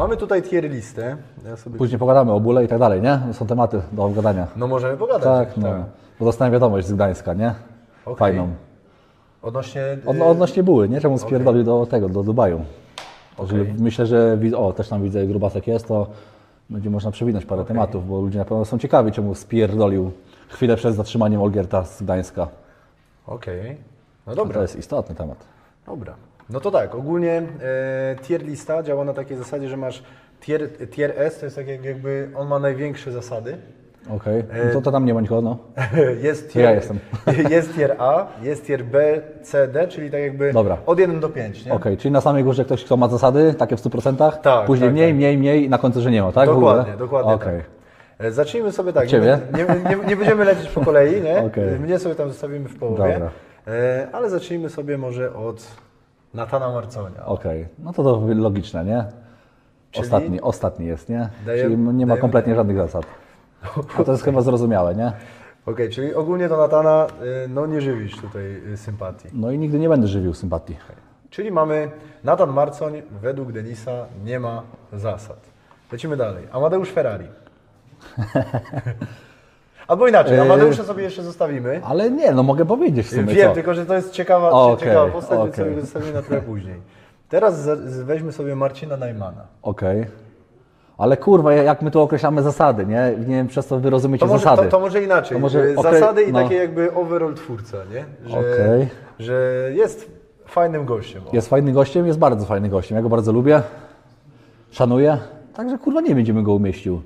Mamy tutaj tier listę. Ja sobie... Później pogadamy o bóle i tak dalej, nie? Są tematy do obgadania. No możemy pogadać. Tak, no. Bo dostałem wiadomość z Gdańska, nie? Okej. Fajną. Odnośnie... Od, y, odnośnie buły, nie? Czemu spierdolił do tego, do Dubaju. Okej. Myślę, że o, też tam widzę grubasek jest, to będzie można przewinąć parę tematów, bo ludzie na pewno są ciekawi, czemu spierdolił chwilę przed zatrzymaniem Olgierta z Gdańska. Okej. No A dobra. to jest istotny temat. Dobra. No to tak, ogólnie e, tier lista działa na takiej zasadzie, że masz tier, tier S, to jest tak jak jakby on ma największe zasady. Okej, no to, to tam nie ma nikogo, no. Jest tier, ja jestem. jest tier A, jest tier B, C, D, czyli tak jakby Dobra. od 1 do 5, nie? Okej, czyli na samej górze ktoś, kto ma zasady, takie w 100%, Tak, później tak, mniej, tak. mniej, mniej i na końcu, że nie ma, tak? Dokładnie, dokładnie Okej. tak. E, Zacznijmy sobie tak, Ciebie? nie, nie, nie będziemy lecieć po kolei, nie? Okej. Mnie sobie tam zostawimy w połowie. Dobra. E, ale zacznijmy sobie może od Natana Marconia. Okej, no to to logiczne, nie? Czyli? Ostatni, ostatni jest, nie? Daję- czyli nie ma dajemy- kompletnie żadnych zasad. A to jest chyba zrozumiałe, nie? Okej, czyli ogólnie do Natana y, no nie żywisz tutaj y, sympatii. No i nigdy nie będę żywił sympatii. Czyli mamy Natan Marcoń według Denisa nie ma zasad. Lecimy dalej. Amadeusz Ferrari. Albo inaczej, Yy. Amadeusza sobie jeszcze zostawimy. Ale nie, no mogę powiedzieć w sumie Wiem, co. tylko że to jest ciekawa, Okej, ciekawa postać, więc okej. sobie go zostawimy na trochę później. Teraz weźmy sobie Marcina Najmana. Okej. Ale kurwa, jak my tu określamy zasady, nie? Nie wiem, przez co wy rozumiecie To może, zasady. to, to może inaczej. To może Zasady i no. takie jakby overall twórca, nie? Że, Okej. że jest fajnym gościem. o. Jest fajnym gościem, jest bardzo fajnym gościem. Ja go bardzo lubię, szanuję. Także kurwa nie będziemy go umieścił.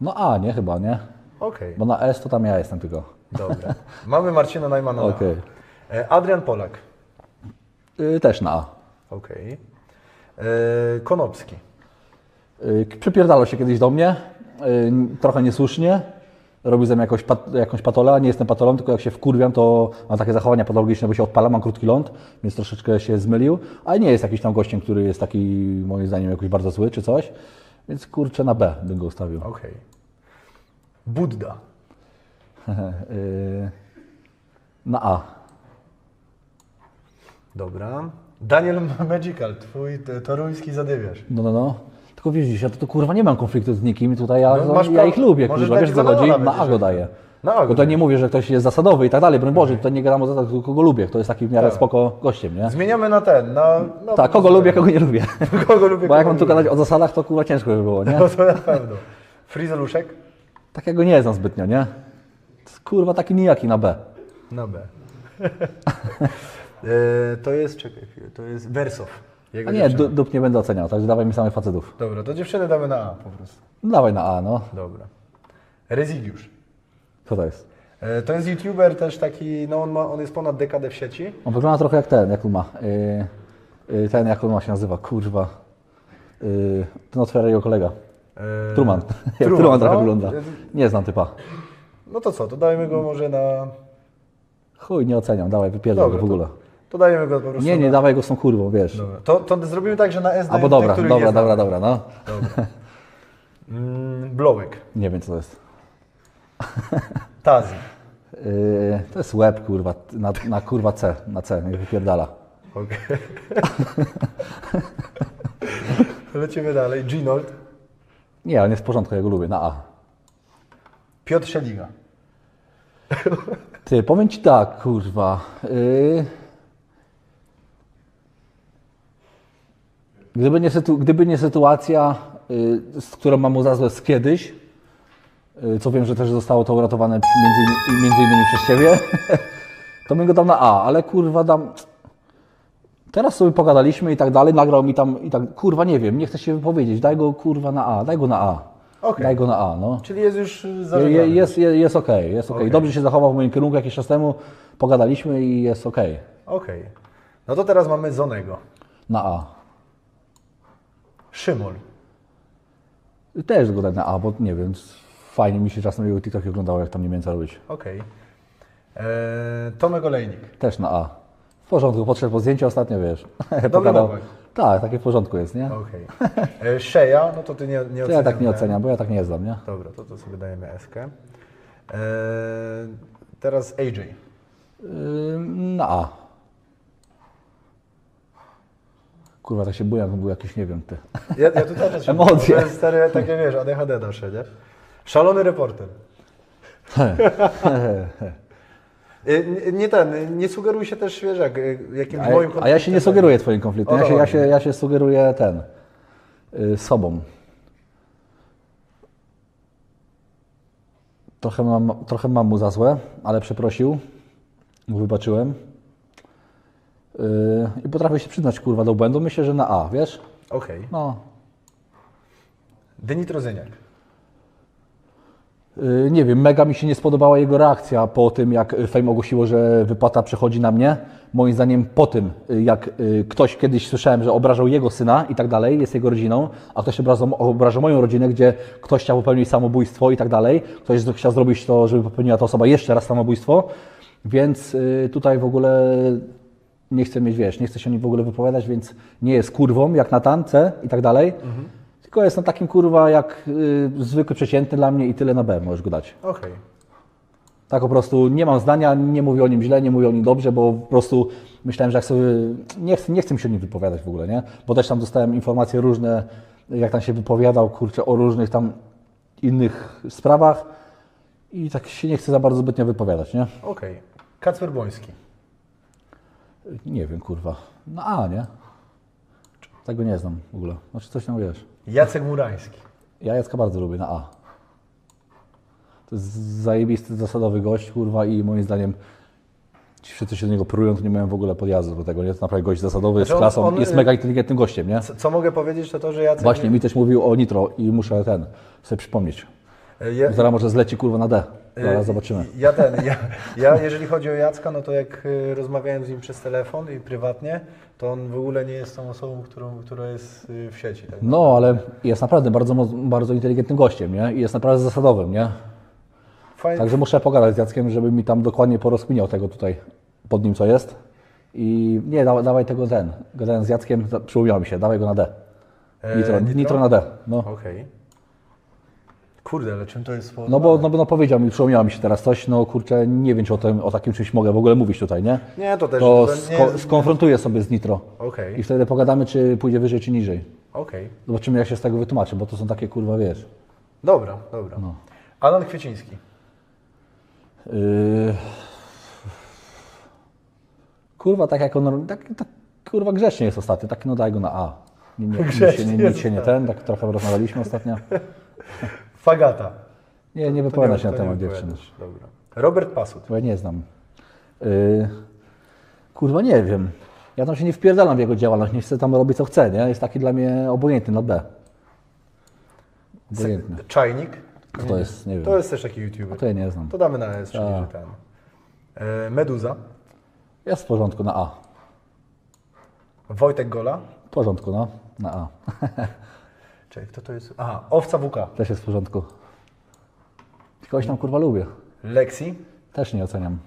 No A, nie chyba, nie? Okej, Bo na S to tam ja jestem tylko. dobra. Mamy Marcina Najmana. Okej. E, Adrian Polak. Y, też na A. Okej. E, Konopski. Y, Przypierdalał się kiedyś do mnie, y, trochę niesłusznie. Robił ze mnie jakąś, pat, jakąś patolę, nie jestem patolą, tylko jak się wkurwiam, to mam takie zachowania patologiczne, bo się odpalam, mam krótki ląd, więc troszeczkę się zmylił, ale nie jest jakiś tam gościem, który jest taki moim zdaniem jakoś bardzo zły czy coś, więc kurczę na B bym go ustawił. Okej. Budda. Y, na A. Dobra. Daniel Magical, twój toruński zadywiarz. No, no, no. Tylko widzisz, ja to, to kurwa nie mam konfliktu z nikim, tutaj ja, No, ja ich lubię, kurwa, wiesz co chodzi? Na A go daję. Go Bo to nie mówię, że ktoś jest zasadowy i tak dalej, broń Boże, to nie gadam o zasadach, tylko kogo lubię, kto jest taki w miarę Tak. spoko gościem, nie? Zmieniamy na ten, na... na Tak, kogo lubię, kogo nie lubię. kogo lubię, Bo jak mam tu gadać o zasadach, to kurwa ciężko by było, nie? No to na pewno. Frizeluszek? Takiego nie znam zbytnio, nie? Kurwa taki nijaki na B. Na B. e, to jest, czekaj chwilę, to jest Wersow. Jego A nie, dziewczyna. du- dup nie będę oceniał, także dawaj mi samych facetów. Dobra, to dziewczynę damy na A po prostu. Dawaj na A, no. Dobra. Rezygiusz. Co to jest? E, to jest youtuber też taki, no on, ma, on jest ponad dekadę w sieci. On wygląda trochę jak ten, jak on ma. Yy, yy, ten, jak on ma się nazywa, kurwa. Yy, ten otwiera jego kolega. E, Truman. Jak Truman, Truman trochę no. wygląda. Nie znam typa. No to co, to dajmy go może na... Chuj, nie oceniam, dawaj, wypierdol go Dobra, w ogóle. to, to dajemy go po prostu Nie, nie, na... dawaj go z tą kurwą, wiesz. Dobra. To, to zrobimy tak, że na S dajemy dobra, których dobra, nie dobra, znamy. dobra, no. Dobra. Mm, Blołek. Nie wiem, co to jest. Tazi. Yy, to jest łeb, kurwa, na, na kurwa C, na C, niech wypierdala. Okej. Lecimy dalej. Ginold. Nie, ale nie jest w porządku, ja go lubię, na A. Piotr Szeliga. Ty, powiem Ci tak, kurwa. Yy... Gdyby, nie sytu... Gdyby nie sytuacja, yy, z którą mam mu za złe z kiedyś, yy, co wiem, że też zostało to uratowane między, między innymi przez Ciebie, to bym go dał na A, ale kurwa dam... Teraz sobie pogadaliśmy i tak dalej, nagrał mi tam i tak, kurwa nie wiem, nie chcę się wypowiedzieć, daj go kurwa na A, daj go na A. Okej. Daj go na A, no. Czyli jest już zażegnany. je, jest jest, jest okej, jest okej. Okej. Dobrze się zachował w moim kierunku jakiś czas temu, pogadaliśmy i jest okej. Okej. No to teraz mamy Zonego. Na A. Szymol. Też go na A, bo nie wiem, fajnie mi się czasem jego TikTok oglądało, jak tam Niemca robić. Okej. Eee, Tomek Olejnik. Też na A. Porządku, podszedł po zdjęcie ostatnio, wiesz. Dobry. Tak, takie w porządku jest, nie? Okej. Eee, Szeja, no to ty nie, nie oceniasz. To ja tak nie oceniam, bo ja tak nie znam, nie? Dobra, to, to sobie dajemy eskę. Eee, teraz AJ. Yy, na A. Kurwa, tak się boję, jakbym był jakiś, nie wiem, ty. Ja, ja tu też się Emocje. Jest stary, takie wiesz, ADHD nasze, nie? Szalony reporter. Y, Nie, ten, nie sugeruj się też, wiesz, jak, y, jakimś A, moim a ja się nie sugeruję twoim konfliktem, ja się, ja się, ja się sugeruję ten, y, sobą. Trochę mam, trochę mam mu za złe, ale przeprosił, mu wybaczyłem. Yy, I potrafię się przyznać, kurwa, do błędu. Myślę, że na A, wiesz? Okej. No. Denis Rozyniak. Yy, Nie wiem, mega mi się nie spodobała jego reakcja po tym, jak Fame ogłosiło, że wypłata przechodzi na mnie. Moim zdaniem po tym, yy, jak yy, ktoś kiedyś słyszałem, że obrażał jego syna i tak dalej, jest jego rodziną, a ktoś obrażał, obrażał moją rodzinę, gdzie ktoś chciał popełnić samobójstwo i tak dalej. Ktoś chciał zrobić to, żeby popełniła ta osoba jeszcze raz samobójstwo. Więc tutaj w ogóle nie chcę mieć, wiesz, nie chcę się o nim w ogóle wypowiadać, więc nie jest kurwą jak na tance i tak dalej. Tylko jest na takim kurwa jak y, zwykły przeciętny dla mnie i tyle na B możesz go dać. Okej. Tak po prostu nie mam zdania, nie mówię o nim źle, nie mówię o nim dobrze, bo po prostu myślałem, że jak sobie. Nie chcę, nie chcę mi się o nim wypowiadać w ogóle, nie? Bo też tam dostałem informacje różne, jak tam się wypowiadał, kurczę, o różnych tam innych sprawach i tak się nie chcę za bardzo zbytnio wypowiadać, nie? Okej. Kacper Boński. Nie wiem, kurwa. No A, nie? Tego nie znam w ogóle. Znaczy coś tam wiesz. Jacek Murański. Ja Jacka bardzo lubię na A. To jest zajebisty, zasadowy gość, kurwa, i moim zdaniem ci wszyscy się do niego prują, to nie mają w ogóle podjazdu do tego. Nie? To naprawdę gość zasadowy, jest Znaczy on- klasą, on, jest y- mega inteligentnym gościem, nie? Co, co mogę powiedzieć, to to, że Jacek... Właśnie, mi też mówił o Nitro i muszę ten sobie przypomnieć. Y, Ja, Zaraz może zleci kurwa na D. Zaraz y, zobaczymy. Ja ten, ja, ja jeżeli chodzi o Jacka, no to jak y, rozmawiałem z nim przez telefon i prywatnie, to on w ogóle nie jest tą osobą, którą, która jest w sieci. Tak? No, ale jest naprawdę bardzo, bardzo inteligentnym gościem, nie? I jest naprawdę zasadowym, nie? Fajnie, Także muszę pogadać z Jackiem, żeby mi tam dokładnie porozkminiał tego tutaj pod nim, co jest. I nie, dawaj, dawaj tego ten. Gadałem z Jackiem, przypomniało mi się, dawaj go na D. E, Nitro, nitro? nitro? na D. No, Okej. Kurde, ale czym to jest no, spowodowane? bo, no bo no powiedział mi, przypomniało mi się teraz coś, no kurczę, nie wiem, czy o, tym, o takim czymś mogę w ogóle mówić tutaj, nie? Nie, to też... To to sko- skonfrontuję sobie z Nitro. Okej, I wtedy pogadamy, czy pójdzie wyżej, czy niżej. okej. Zobaczymy, jak się z tego wytłumaczy, bo to są takie kurwa, wiesz. Dobra, dobra. No. Alan Kwieciński. Yy... Kurwa, tak jak on, tak, tak kurwa grzecznie jest ostatnio, tak no daj go na A. Nie, nie, nic się, nie, nic się nie ten, tak trochę rozmawialiśmy ostatnio. Fagata. Nie, nie wypowiada się na temat dziewczyn. Dobra. Robert Pasut. bo ja nie znam. Yy... Kurwa, nie wiem. Ja tam się nie wpierdalam w jego działalność, nie chcę tam robić co chcę, nie? Jest taki dla mnie obojętny na B. Obojętny. Czajnik. Kto to jest? Nie wiem. To jest też taki YouTuber. To ja nie znam. To damy na S, czyli A. że ten. E, Meduza. Jest w porządku, na A. Wojtek Gola. W porządku, no. Na A. Czekaj, kto to jest? Aha, Owca WK. Też jest w porządku. Kogoś tam kurwa lubię. Lexi. Też nie oceniam.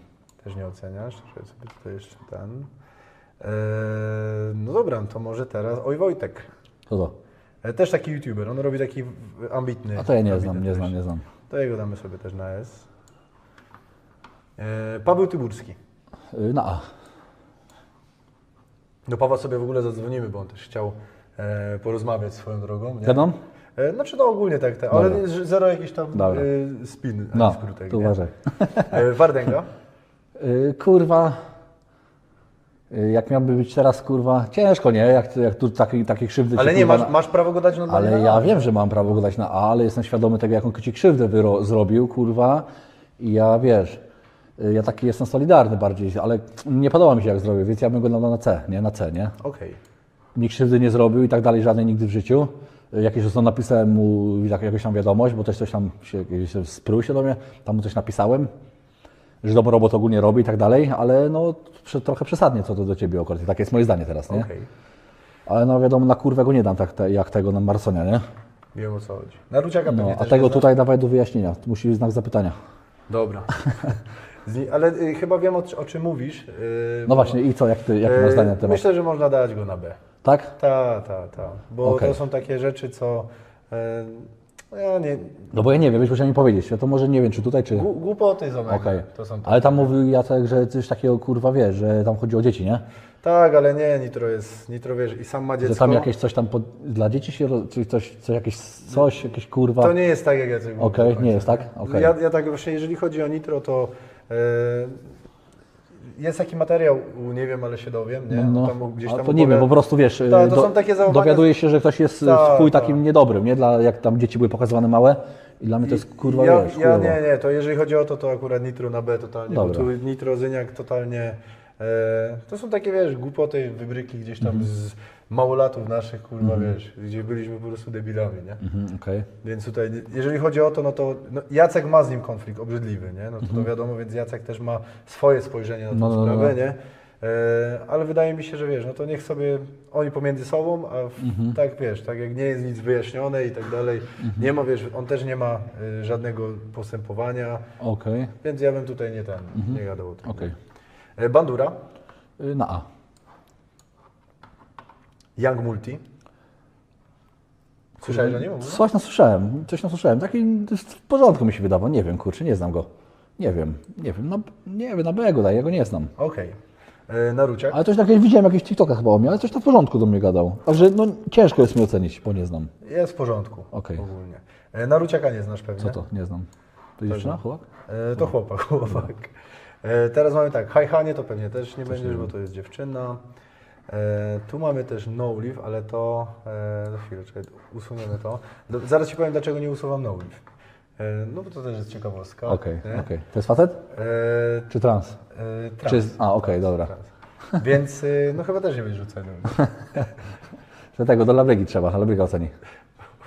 Też nie oceniasz. Czekaj sobie tutaj jeszcze ten. E, no dobra, to może teraz. Oj, Wojtek. Co to? E, też taki YouTuber. On robi taki ambitny. A to ja nie ambitny znam, nie też. znam, nie znam. To jego damy sobie też na S. E, Paweł Tyburski. Yy, Na A. Do Pawła sobie w ogóle zadzwonimy, bo on też chciał porozmawiać swoją drogą. Nie? Gadam? E, znaczy no ogólnie tak, tak ale Dobra. zero jakiś tam Dobra. e, spin. No, skrótek, to uważaj. E, Wardęga. Kurwa. Jak miałby być teraz, kurwa, ciężko, nie? Jak, jak tu taki, takie krzywdy Ale ci, nie, kurwa, masz, na- masz prawo go dać normalnie Ale na ja wiem, że mam prawo go dać na A, ale jestem świadomy tego, jaką ci krzywdę wyro- zrobił, kurwa. I ja, wiesz, ja taki jestem solidarny bardziej, ale nie podoba mi się, jak zrobił, więc ja bym go dał na C, nie? Na C, nie? Okej. Nikt krzywdy nie zrobił i tak dalej, żadnej nigdy w życiu. Jakieś zresztą napisałem mu jak- jakąś tam wiadomość, bo też coś tam się, jakieś sprół się do mnie, tam mu coś napisałem, że dobrą robotę ogólnie robi i tak dalej, ale no trochę przesadnie co to do Ciebie akurat. Takie jest moje zdanie teraz, nie? Okej. Ale no wiadomo, na kurwę go nie dam tak te, jak tego na Marsonia, nie? Wiem o co chodzi. Na Ruciaka No, a tego tutaj dawaj do wyjaśnienia, musi być znak zapytania. Dobra. Ale y, chyba wiem o, o czym mówisz. y, No właśnie i co, jak Ty, jakie y, masz zdanie na temat? Myślę, że można dać go na B. Tak? Ta, ta, ta. Bo Okej. to są takie rzeczy, co. e, No ja nie... No bo ja nie wiem, byś musiał mi powiedzieć. Ja to może nie wiem, czy tutaj, czy... Gł- Głupoty z Omega. Okej. To są Ale tam mówił Jacek, że coś takiego kurwa wiesz, że tam chodzi o dzieci, nie? Tak, ale nie, Nitro jest, Nitro wiesz, i sam ma dziecko. Że tam jakieś coś tam pod... dla dzieci się, roz- czy coś, coś jakieś coś, jakieś kurwa... To nie jest tak, jak ja. Okej, końca. nie jest tak? Okej. Ja, ja tak właśnie, jeżeli chodzi o Nitro, to e, jest taki materiał, nie wiem, ale się dowiem, nie? No, Tam, gdzieś tam to nie wiem, po prostu wiesz, Tak, to do- są takie zachowania- dowiaduje się, że ktoś jest Tak, w chuj tak. takim niedobrym, nie? Dla, jak tam dzieci były pokazywane małe i dla mnie to jest kurwa, ja, wiesz, ja nie, nie, to jeżeli chodzi o to, to akurat Nitro na B totalnie, Dobra. bo tu Nitro, Zyniak totalnie, to są takie, wiesz, głupoty, wybryki gdzieś tam Mhm. z małolatów naszych, kurwa, wiesz, gdzie byliśmy po prostu debilami, nie? Mhm, okej. Więc tutaj, jeżeli chodzi o to, no to no Jacek ma z nim konflikt obrzydliwy, nie? No to, to wiadomo, więc Jacek też ma swoje spojrzenie na tę Mhm. No, no, no, sprawę, no. nie? E, ale wydaje mi się, że wiesz, no to niech sobie oni pomiędzy sobą, a w, Mhm. tak wiesz, tak jak nie jest nic wyjaśnione i tak dalej, nie ma, wiesz, on też nie ma y, żadnego postępowania, Okej, więc ja bym tutaj nie ten, nie gadał o tym. okej. E, Bandura, Y, Na A. Young Multi. Słyszałeś o nim? Coś nasłyszałem, coś nasłyszałem. Taki w porządku mi się wydawał. Nie wiem, kurczę, nie znam go. Nie wiem, nie wiem, no, nie wiem, na B go daję, ja go nie znam. Okej. E, Naruciak. Ale coś takiego widziałem, jakieś TikToka chyba o mnie, ale coś tam w porządku do mnie gadał. Także no ciężko jest mi ocenić, bo nie znam. Jest w porządku. Okej. Ogólnie. E, Naruciaka nie znasz pewnie. Co to? Nie znam. To dziewczyna, chłopak? E, to chłopak, chłopak. E, teraz mamy tak, Hajhanie to pewnie też nie będziesz, bo to jest dziewczyna. E, tu mamy też No Leaf, ale to, e, za chwilę, czekaj, usuniemy to. Do, zaraz Ci powiem, dlaczego nie usuwam No Leaf. E, no bo to też jest ciekawostka. Okej, nie? okej. To jest facet? E, Czy trans? e, trans, Czy, a, okej, dobra. trans. Więc, e, no chyba też nie będziesz rzucać. No. Dlatego do Labrygi trzeba, Labryga oceni.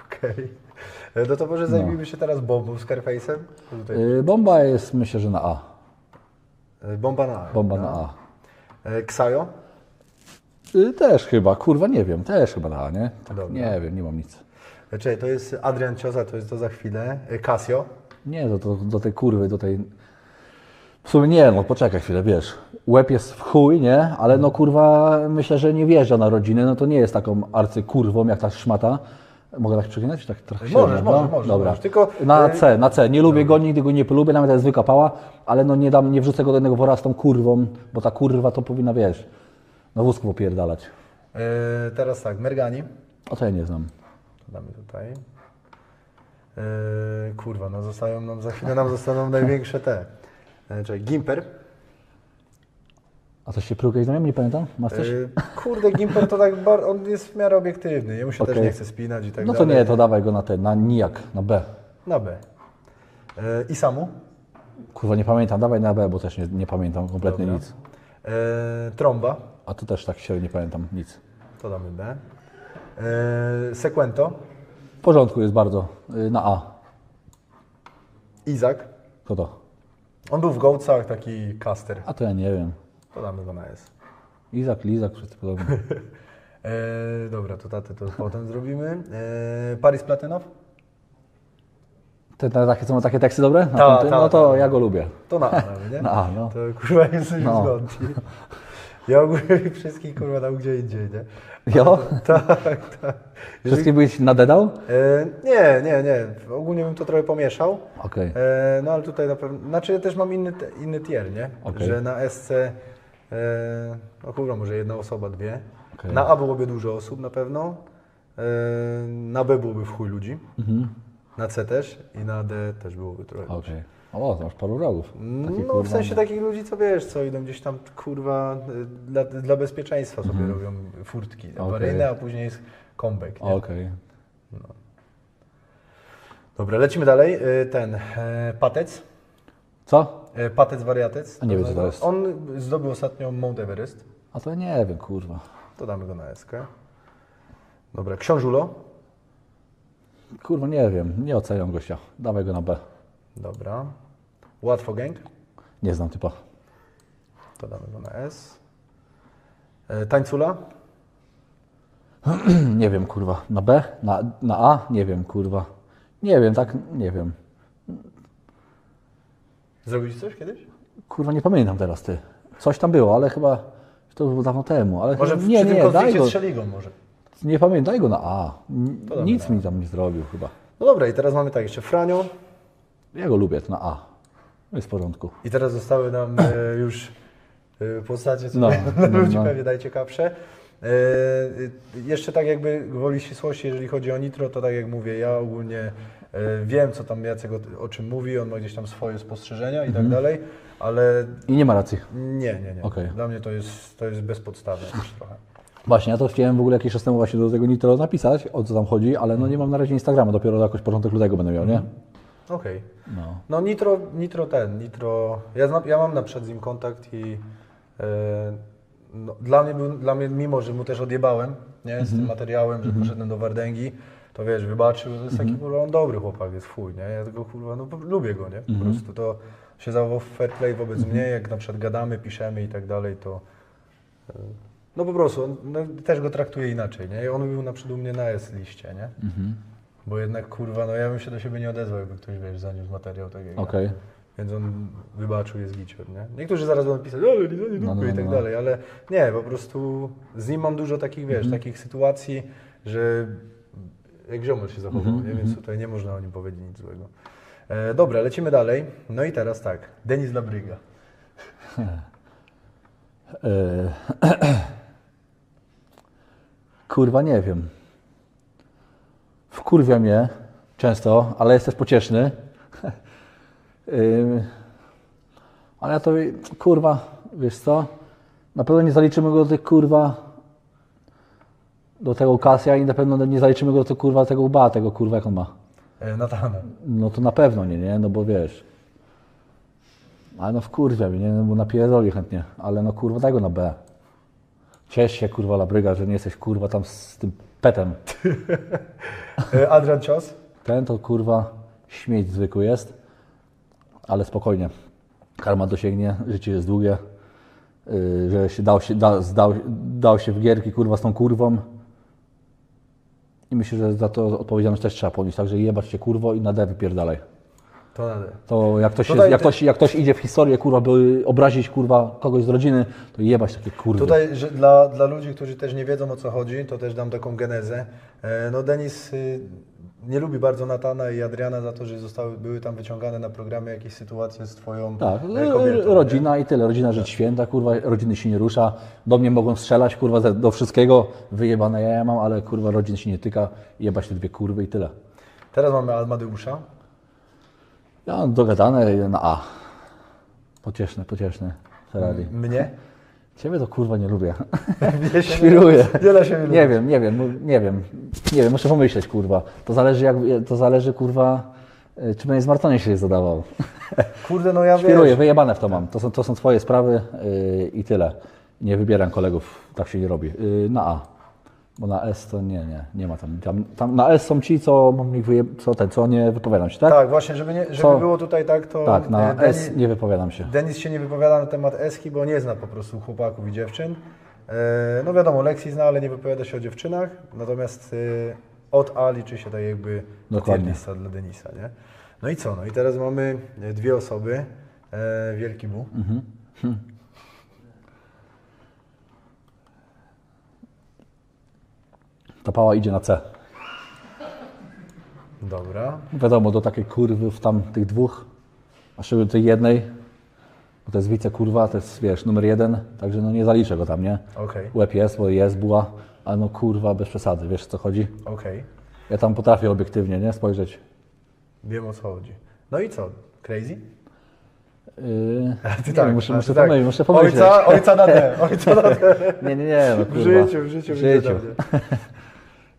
Okej. E, No to może zajmijmy się teraz bombą, Scarface'em. To Tutaj, Bomba jest, myślę, że na A. e, bomba na A. Bomba na A. E, Ksajo. Y, Też chyba, kurwa, nie wiem, też chyba na A, nie? Tak, Dobra. nie wiem, nie mam nic. E, Czekaj, to jest Adrian Cioza, to jest to za chwilę. Casio. Nie, do, do, do tej kurwy, do tej... W sumie nie, no poczekaj chwilę, wiesz. Łeb jest w chuj, nie? Ale no kurwa, myślę, że nie wjeżdża na rodzinę, no to nie jest taką arcykurwą, jak ta szmata. Mogę tak przeklinać? Tak trochę Możesz, średnio, możesz, no? możesz, Dobra. możesz. Tylko, Na e, C, na C. Nie lubię go, nigdy go nie polubię, nawet jak jest zwykła pała, ale no nie dam, nie wrzucę go do jednego wora z tą kurwą, bo ta kurwa to powinna, wiesz, na wózku popierdalać. E, teraz tak, Mergani. A to ja nie znam. Damy tutaj. E, kurwa, no zostają nam, za chwilę nam zostaną największe te. Czekaj, Gimper. A coś się próbuje znamion? Nie pamiętam? Masz coś? E, kurde, Gimper to tak, bar, on jest w miarę obiektywny. Jemu się też Okej. nie chce spinać i tak no to dalej. nie, to dawaj go na ten, na nijak, na B. Na B. E, Isamu. Kurwa, nie pamiętam, dawaj na B, bo też nie, nie pamiętam kompletnie Dobra. nic. E, Tromba. A tu też tak średnio nie pamiętam nic. To damy B. E, Sequento. W porządku jest bardzo. Na A. Izak. Kto to? On był w Gołcach, taki caster. A to ja nie wiem. To damy go na S. Izak, Lizak, wszyscy podobni. E, dobra, to taty to potem zrobimy. E, Paris Platynow? Te, takie, są takie teksty dobre? Na Ta, ta, no to ta. ja go lubię. To na A, nawet, nie? Na A, no. To kurwa jesteśmy No. zgodni. Ja ogólnie wszystkich kurwa dał gdzie indziej, nie? Jo? Tak, tak. Wszystkie byś nadedał? E, nie, nie, nie. Ogólnie bym to trochę pomieszał. Okej. E, no ale tutaj na pewno. Znaczy ja też mam inny, inny tier, nie? Okej. Że na SC. E, no kurwa, może jedna osoba, dwie. Okej. Na A byłoby dużo osób na pewno. E, na B byłoby w chuj ludzi. Mhm. Na C też i na D też byłoby trochę ludzi. Okej. O, masz paru wrogów. Taki, No w sensie takich ludzi, co wiesz, co idą gdzieś tam kurwa y, dla, dla bezpieczeństwa sobie robią furtki awaryjne, a później jest comeback. Okej. Dobra, lecimy dalej. Y, Ten e, Patec. Co? E, Patec wariatec. A nie wiem, co to jest. On zdobył ostatnio Mount Everest. A to ja nie wiem, kurwa. To damy go na eskę. Dobra, Książulo. Kurwa, nie wiem. Nie oceniam gościa. Dawaj go na B. Dobra. Łatwo Gang. Nie znam typa. To damy go na S. E, Tańcula. Nie wiem, kurwa. Na B? Na, na A? Nie wiem, kurwa. Nie wiem, tak? Nie wiem. Zrobił ci coś kiedyś? Kurwa, nie pamiętam teraz, ty. Coś tam było, ale chyba to było dawno temu. Ale Może chyba, w, nie, przy tym nie, daj go. z Szeligą może. Nie pamiętam, daj go na A. N- To Nic na mi tam nie zrobił chyba. No dobra, i teraz mamy tak, jeszcze Franio. Ja go lubię, na A. Jest w porządku. I teraz zostały nam e, już e, postacie, co No, no, no, no. pewnie najciekawsze. E, e, jeszcze tak jakby gwoli ścisłości, jeżeli chodzi o Nitro, to tak jak mówię, ja ogólnie wiem, co tam Jacek o, o czym mówi, on ma gdzieś tam swoje spostrzeżenia i Mhm. tak dalej, ale I nie ma racji. nie, nie, nie. Okej. Dla mnie to jest, to jest bezpodstawne już trochę. Właśnie, ja to chciałem w ogóle jakiś czas temu właśnie do tego Nitro napisać, o co tam chodzi, ale no nie mam na razie Instagrama, dopiero jakoś początek lutego będę miał, nie? Okej. No. No Nitro, Nitro ten, Nitro, ja, ja mam na przykład z nim kontakt i e, no, dla, mnie był, dla mnie, mimo że mu też odjebałem, nie, z tym materiałem, że poszedłem do Wardęgi, to wiesz, wybaczył, to jest taki kurwa, on dobry chłopak, jest fuj, nie, ja tego kurwa, no lubię go, nie, po prostu to się zachował fair play wobec mnie, jak na przykład gadamy, piszemy i tak dalej, to e, no po prostu, on, no, też go traktuję inaczej, nie, I on był na przykład u mnie na S-liście, nie, bo jednak kurwa, no ja bym się do siebie nie odezwał, jakby ktoś, wiesz, zaniósł materiał takiego. Okej. Więc on wybaczył, jest gicior, nie? Niektórzy zaraz będą pisać, ale nie, nie No, no, i tak no. dalej, ale nie, po prostu z nim mam dużo takich, wiesz, Mhm. takich sytuacji, że jak ziomel się zachował, Mhm, nie? Więc tutaj nie można o nim powiedzieć nic złego. E, dobra, lecimy dalej. No i teraz tak, Denis Labryga. E, Kurwa, nie wiem. Wkurwia mnie często, ale jest też pocieszny. Ym, ale ja to, kurwa, wiesz co? Na pewno nie zaliczymy go do tych, kurwa, do tego Kasia i na pewno nie zaliczymy go do tego, kurwa, tego Uba, tego, kurwa, jak on ma. E, Natana. No to na pewno nie, nie? No bo wiesz. Ale no wkurwia mnie, nie? No bo napierdoli chętnie. Ale no kurwa, daj go na B. Ciesz się, kurwa, Labryga, że nie jesteś, kurwa, tam z tym petem. E, Adrian Cios. Ten to, kurwa, śmieć zwykły jest. Ale spokojnie. Karma dosięgnie, życie jest długie. Yy, że się dał, się, da, zdał, dał się w gierki, kurwa, z tą kurwą. I myślę, że za to odpowiedzialność też trzeba ponieść. Także jebać się, kurwo, i na D wypierdalaj. To nade. To jak ktoś, Tutaj jest, jak, ktoś, jak ktoś idzie w historię, kurwa, by obrazić, kurwa, kogoś z rodziny, to jebać takie kurwy. Tutaj że dla, dla ludzi, którzy też nie wiedzą o co chodzi, to też dam taką genezę. E, No Denis y, nie lubi bardzo Natana i Adriana za to, że zostały, były tam wyciągane na programie jakieś sytuacje z twoją Tak, e, kobietą. rodzina i tyle. Rodzina rzecz święta, kurwa, rodziny się nie rusza. Do mnie mogą strzelać, kurwa, do wszystkiego. Wyjebane ja mam, ale kurwa, rodzin się nie tyka. Jebać te dwie kurwy i tyle. Nie? Teraz mamy Almadeusza. Ja mam dogadane na A. Pocieszny, pocieszny. Ferrari. Mnie? Ciebie to kurwa nie lubię. Się Świruję. Nie da się Nie wiem, nie wiem, nie wiem, nie wiem, muszę pomyśleć, kurwa. To zależy, jak, to zależy, kurwa, y, czy będzie z Martonie się zadawał. Kurde, no ja Świruję, wiesz, wyjebane w to mam. To są, to są twoje sprawy yy, i tyle. Nie wybieram kolegów, tak się nie robi. Yy, na A. Bo na S to nie, nie, nie ma tam. tam, tam na S są ci, co, wyje, co, ten, co nie wypowiadam się, tak? tak, właśnie, żeby, nie, żeby Co? było tutaj tak, to Tak, na Denis, S nie wypowiadam się. Denis się nie wypowiada na temat Eski, bo nie zna po prostu chłopaków i dziewczyn. E, No wiadomo, Lexi zna, ale nie wypowiada się o dziewczynach, natomiast e, od A liczy się tak jakby Dokładnie. lista dla Denisa, nie? No i co? No i teraz mamy dwie osoby. E, Wielki Bu. Mhm. Ta pała idzie na C. Dobra. Wiadomo, do takiej kurwy w tam tych dwóch, a szczególnie tej jednej, bo to jest wice kurwa, to jest wiesz, numer jeden, także no nie zaliczę go tam, nie? Okej, Łeb jest, bo jest, była, ale no kurwa, bez przesady, wiesz o co chodzi? okej. Ja tam potrafię obiektywnie, nie? Spojrzeć. Wiem o co chodzi. No i co? Crazy? Yy, Ty nie, tak, muszę, a muszę, ty tak. pomyśleć, muszę pomyśleć. Ojca, ojca na D, ojca na D. Nie, nie, nie, no W kurwa. życiu, w życiu, w będzie życiu. dobrze.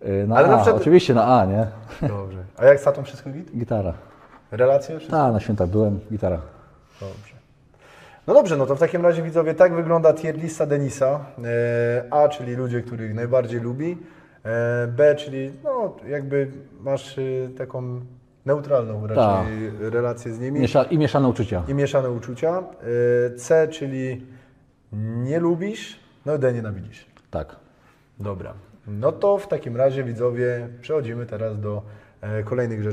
Yy, na Ale A, na przykład- oczywiście na A, nie? Dobrze. A jak z tatą wszystko git? Gitara. Relacje? Wszystko? Tak, na świętach byłem, gitara. Dobrze. No dobrze, no to w takim razie widzowie, tak wygląda tier lista Denisa. E, A, czyli ludzie, których najbardziej lubi. E, B, czyli no jakby masz e, taką neutralną raczej relację z nimi Miesza, I mieszane uczucia. i mieszane uczucia. E, C, czyli nie lubisz, no i D nienawidzisz. Tak. Dobra. No to w takim razie widzowie przechodzimy teraz do e, kolejnych rzeczy.